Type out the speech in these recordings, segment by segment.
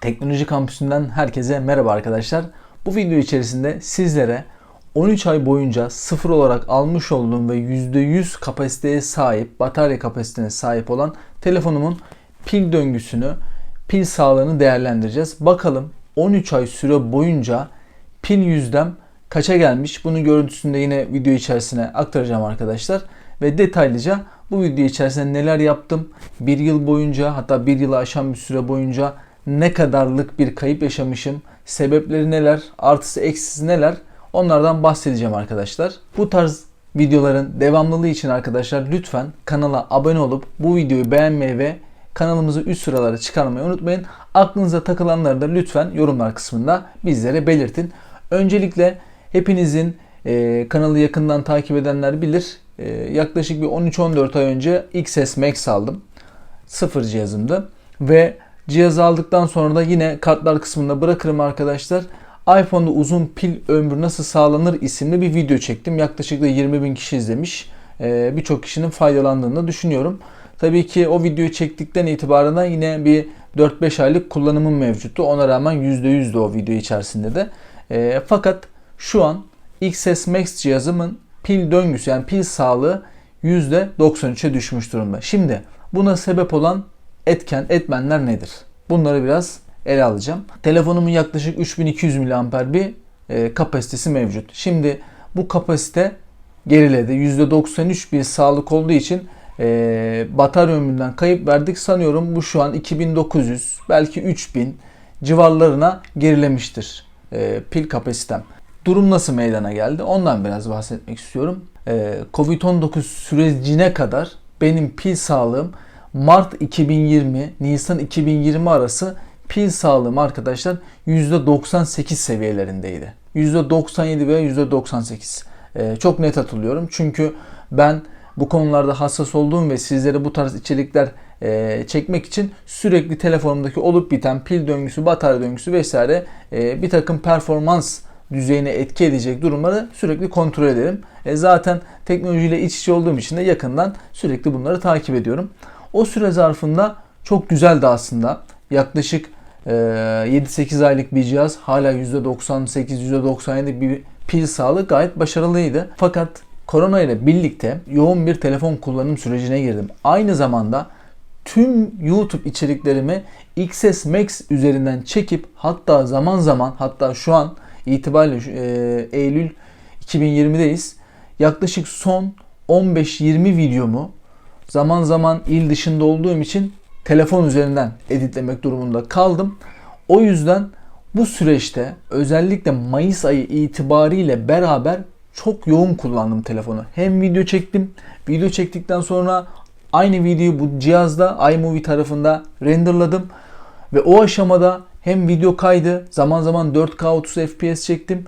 Teknoloji Kampüsü'nden herkese merhaba arkadaşlar. Bu video içerisinde sizlere 13 ay boyunca sıfır olarak almış olduğum ve %100 kapasiteye sahip, batarya kapasitesine sahip olan telefonumun pil döngüsünü, pil sağlığını değerlendireceğiz. Bakalım 13 ay süre boyunca pil yüzdem kaça gelmiş? Bunun görüntüsünü de yine video içerisine aktaracağım arkadaşlar. Ve detaylıca bu video içerisinde neler yaptım? Bir yıl boyunca hatta bir yılı aşan bir süre boyunca ne kadarlık bir kayıp yaşamışım? Sebepleri neler? Artısı eksisi neler? Onlardan bahsedeceğim arkadaşlar. Bu tarz videoların devamlılığı için arkadaşlar lütfen kanala abone olup bu videoyu beğenmeyi ve kanalımızı üst sıralara çıkarmayı unutmayın. Aklınıza takılanları da lütfen yorumlar kısmında bizlere belirtin. Öncelikle hepinizin e, kanalı yakından takip edenler bilir. E, yaklaşık bir 13-14 ay önce XS Max aldım. Sıfır cihazımdı. Ve cihazı aldıktan sonra da yine kartlar kısmında bırakırım arkadaşlar. iPhone'da uzun pil ömrü nasıl sağlanır isimli bir video çektim. Yaklaşık da 20 bin kişi izlemiş. E, Birçok kişinin faydalandığını düşünüyorum. Tabii ki o videoyu çektikten itibaren yine bir 4-5 aylık kullanımım mevcuttu. Ona rağmen %100'dü o video içerisinde de. E, fakat şu an XS Max cihazımın pil döngüsü yani pil sağlığı %93'e düşmüş durumda. Şimdi buna sebep olan etken, etmenler nedir? Bunları biraz ele alacağım. Telefonumun yaklaşık 3200 mAh bir e, kapasitesi mevcut. Şimdi bu kapasite geriledi. %93 bir sağlık olduğu için e, batarya ömründen kayıp verdik. Sanıyorum bu şu an 2900 belki 3000 civarlarına gerilemiştir e, pil kapasitem. Durum nasıl meydana geldi? Ondan biraz bahsetmek istiyorum. Ee, Covid-19 sürecine kadar benim pil sağlığım Mart 2020, Nisan 2020 arası pil sağlığım arkadaşlar %98 seviyelerindeydi. %97 veya %98. Ee, çok net hatırlıyorum. Çünkü ben bu konularda hassas olduğum ve sizlere bu tarz içerikler e, çekmek için sürekli telefonumdaki olup biten pil döngüsü, batarya döngüsü vesaire e, bir takım performans düzeyine etki edecek durumları sürekli kontrol ederim. E zaten teknolojiyle iç içe olduğum için de yakından sürekli bunları takip ediyorum. O süre zarfında çok güzeldi aslında. Yaklaşık e, 7-8 aylık bir cihaz hala %98-%97 bir pil sağlığı gayet başarılıydı. Fakat korona ile birlikte yoğun bir telefon kullanım sürecine girdim. Aynı zamanda tüm YouTube içeriklerimi XS Max üzerinden çekip hatta zaman zaman hatta şu an itibariyle Eylül 2020'deyiz. Yaklaşık son 15-20 videomu zaman zaman il dışında olduğum için telefon üzerinden editlemek durumunda kaldım. O yüzden bu süreçte özellikle Mayıs ayı itibariyle beraber çok yoğun kullandım telefonu. Hem video çektim. Video çektikten sonra aynı videoyu bu cihazda iMovie tarafında renderladım. Ve o aşamada hem video kaydı, zaman zaman 4K 30 FPS çektim.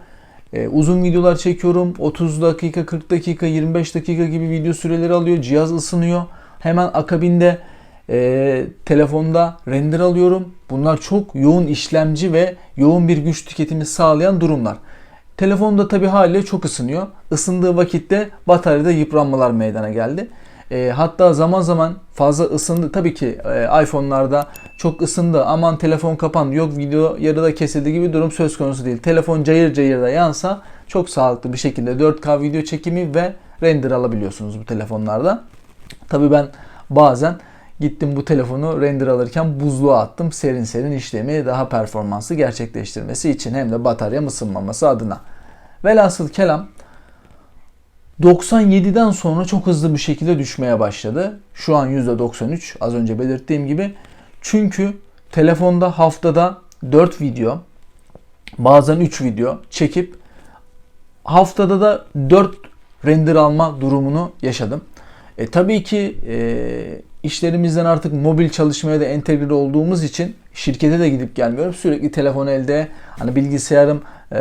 Ee, uzun videolar çekiyorum. 30 dakika, 40 dakika, 25 dakika gibi video süreleri alıyor. Cihaz ısınıyor. Hemen akabinde e, telefonda render alıyorum. Bunlar çok yoğun işlemci ve yoğun bir güç tüketimi sağlayan durumlar. Telefonda tabi haliyle çok ısınıyor. Isındığı vakitte bataryada yıpranmalar meydana geldi. E, hatta zaman zaman fazla ısındı. Tabii ki e, iPhone'larda çok ısındı. Aman telefon kapandı. Yok video yarıda kesildi gibi durum söz konusu değil. Telefon cayır cayır da yansa çok sağlıklı bir şekilde 4K video çekimi ve render alabiliyorsunuz bu telefonlarda. Tabii ben bazen gittim bu telefonu render alırken buzluğa attım. Serin serin işlemi daha performanslı gerçekleştirmesi için hem de batarya ısınmaması adına. Velhasıl kelam 97'den sonra çok hızlı bir şekilde düşmeye başladı. Şu an %93 az önce belirttiğim gibi. Çünkü telefonda haftada 4 video bazen 3 video çekip haftada da 4 render alma durumunu yaşadım. E, tabii ki e, işlerimizden artık mobil çalışmaya da entegre olduğumuz için şirkete de gidip gelmiyorum. Sürekli telefon elde. Hani bilgisayarım e,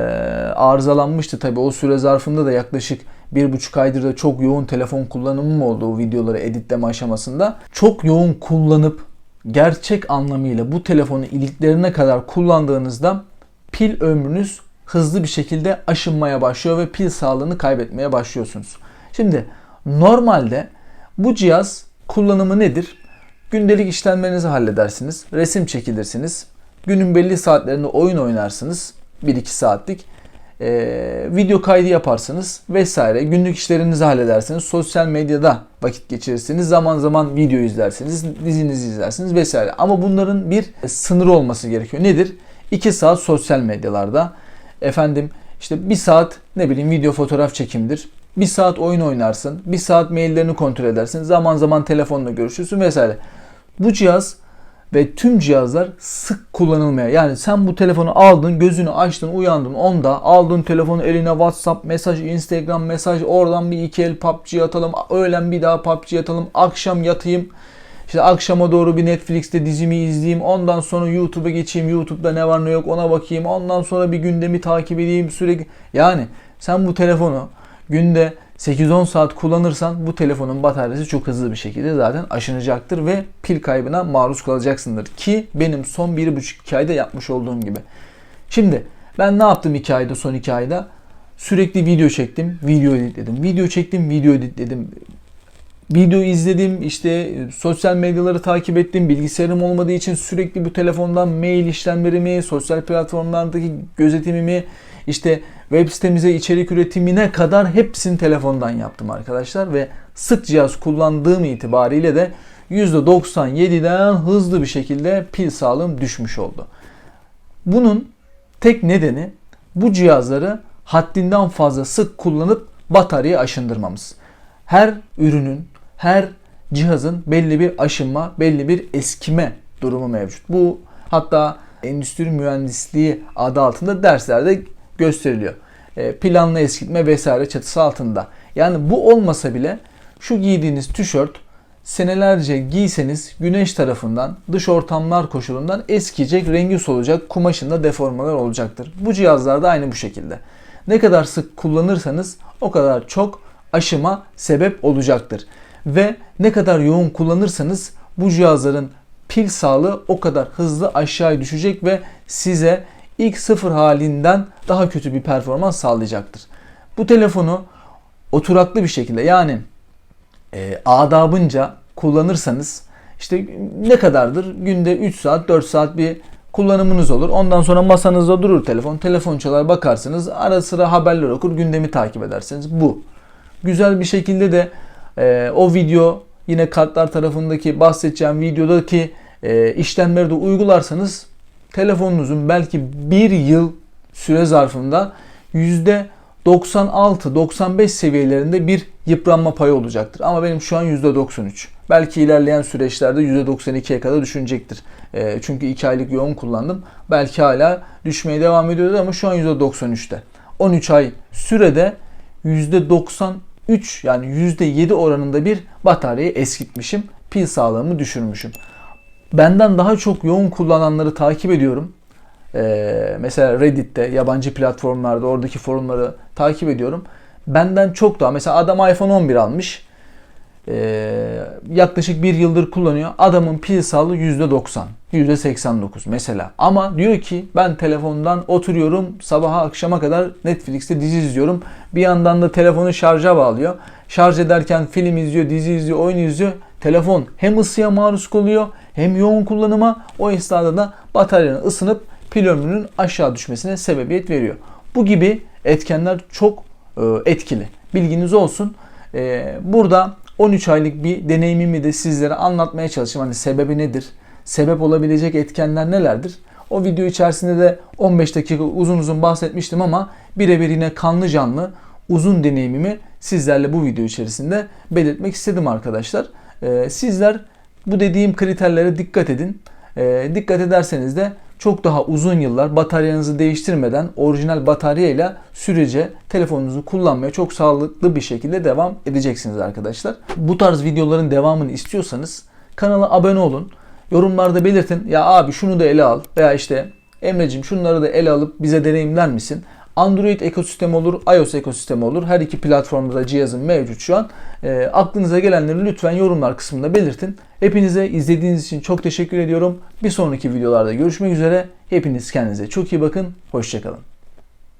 arızalanmıştı tabii o süre zarfında da yaklaşık bir buçuk aydır da çok yoğun telefon kullanımım oldu o videoları editleme aşamasında. Çok yoğun kullanıp gerçek anlamıyla bu telefonu iliklerine kadar kullandığınızda pil ömrünüz hızlı bir şekilde aşınmaya başlıyor ve pil sağlığını kaybetmeye başlıyorsunuz. Şimdi normalde bu cihaz kullanımı nedir? Gündelik işlemlerinizi halledersiniz, resim çekilirsiniz, Günün belli saatlerinde oyun oynarsınız. 1-2 saatlik. Ee, video kaydı yaparsınız vesaire. Günlük işlerinizi halledersiniz. Sosyal medyada vakit geçirirsiniz. Zaman zaman video izlersiniz. Dizinizi izlersiniz vesaire. Ama bunların bir sınırı olması gerekiyor. Nedir? 2 saat sosyal medyalarda. Efendim işte 1 saat ne bileyim video fotoğraf çekimdir. 1 saat oyun oynarsın. 1 saat maillerini kontrol edersin. Zaman zaman telefonla görüşürsün vesaire. Bu cihaz ve tüm cihazlar sık kullanılmaya. Yani sen bu telefonu aldın, gözünü açtın, uyandın onda, aldın telefonu eline WhatsApp mesaj, Instagram mesaj, oradan bir iki el PUBG atalım, öğlen bir daha PUBG atalım, akşam yatayım. İşte akşama doğru bir Netflix'te dizimi izleyeyim. Ondan sonra YouTube'a geçeyim. YouTube'da ne var ne yok ona bakayım. Ondan sonra bir gündemi takip edeyim sürekli. Yani sen bu telefonu günde 8-10 saat kullanırsan bu telefonun bataryası çok hızlı bir şekilde zaten aşınacaktır ve pil kaybına maruz kalacaksındır. Ki benim son 1,5-2 ayda yapmış olduğum gibi. Şimdi ben ne yaptım 2 ayda son 2 ayda? Sürekli video çektim, video editledim. Video çektim, video editledim. Video izledim, işte sosyal medyaları takip ettim. Bilgisayarım olmadığı için sürekli bu telefondan mail işlemlerimi, sosyal platformlardaki gözetimimi, işte web sitemize içerik üretimine kadar hepsini telefondan yaptım arkadaşlar ve sık cihaz kullandığım itibariyle de %97'den hızlı bir şekilde pil sağlığım düşmüş oldu. Bunun tek nedeni bu cihazları haddinden fazla sık kullanıp bataryayı aşındırmamız. Her ürünün, her cihazın belli bir aşınma, belli bir eskime durumu mevcut. Bu hatta endüstri mühendisliği adı altında derslerde gösteriliyor. E, planlı eskitme vesaire çatısı altında. Yani bu olmasa bile şu giydiğiniz tişört senelerce giyseniz güneş tarafından, dış ortamlar koşulundan eskiyecek, rengi solacak, kumaşında deformalar olacaktır. Bu cihazlar da aynı bu şekilde. Ne kadar sık kullanırsanız o kadar çok aşıma sebep olacaktır. Ve ne kadar yoğun kullanırsanız bu cihazların pil sağlığı o kadar hızlı aşağıya düşecek ve size ilk sıfır halinden daha kötü bir performans sağlayacaktır. Bu telefonu oturaklı bir şekilde yani e, adabınca kullanırsanız işte ne kadardır? Günde 3 saat 4 saat bir kullanımınız olur. Ondan sonra masanızda durur telefon. Telefon çalar bakarsınız. Ara sıra haberler okur gündemi takip edersiniz. Bu. Güzel bir şekilde de e, o video yine kartlar tarafındaki bahsedeceğim videodaki e, işlemleri de uygularsanız telefonunuzun belki bir yıl süre zarfında %96-95 seviyelerinde bir yıpranma payı olacaktır. Ama benim şu an %93. Belki ilerleyen süreçlerde %92'ye kadar düşünecektir. E, çünkü 2 aylık yoğun kullandım. Belki hala düşmeye devam ediyordu ama şu an %93'te. 13 ay sürede %93 yani %7 oranında bir bataryayı eskitmişim. Pil sağlığımı düşürmüşüm. Benden daha çok yoğun kullananları takip ediyorum. Ee, mesela Reddit'te, yabancı platformlarda oradaki forumları takip ediyorum. Benden çok daha mesela adam iPhone 11 almış. Ee, yaklaşık bir yıldır kullanıyor. Adamın pil sağlığı %90, %89 mesela. Ama diyor ki ben telefondan oturuyorum sabaha akşama kadar Netflix'te dizi izliyorum. Bir yandan da telefonu şarja bağlıyor. Şarj ederken film izliyor, dizi izliyor, oyun izliyor. Telefon hem ısıya maruz kalıyor hem yoğun kullanıma o esnada da bataryanın ısınıp pil ömrünün aşağı düşmesine sebebiyet veriyor. Bu gibi etkenler çok e, etkili. Bilginiz olsun. E, burada 13 aylık bir deneyimimi de sizlere anlatmaya çalışayım. Hani sebebi nedir? Sebep olabilecek etkenler nelerdir? O video içerisinde de 15 dakika uzun uzun bahsetmiştim ama birebir yine kanlı canlı uzun deneyimimi sizlerle bu video içerisinde belirtmek istedim arkadaşlar. Ee, sizler bu dediğim kriterlere dikkat edin. Ee, dikkat ederseniz de çok daha uzun yıllar bataryanızı değiştirmeden orijinal bataryayla sürece telefonunuzu kullanmaya çok sağlıklı bir şekilde devam edeceksiniz arkadaşlar. Bu tarz videoların devamını istiyorsanız kanala abone olun. Yorumlarda belirtin ya abi şunu da ele al veya işte Emre'cim şunları da ele alıp bize deneyimler misin? Android ekosistemi olur, iOS ekosistemi olur. Her iki platformda da cihazım mevcut şu an. E, aklınıza gelenleri lütfen yorumlar kısmında belirtin. Hepinize izlediğiniz için çok teşekkür ediyorum. Bir sonraki videolarda görüşmek üzere. Hepiniz kendinize çok iyi bakın. Hoşçakalın.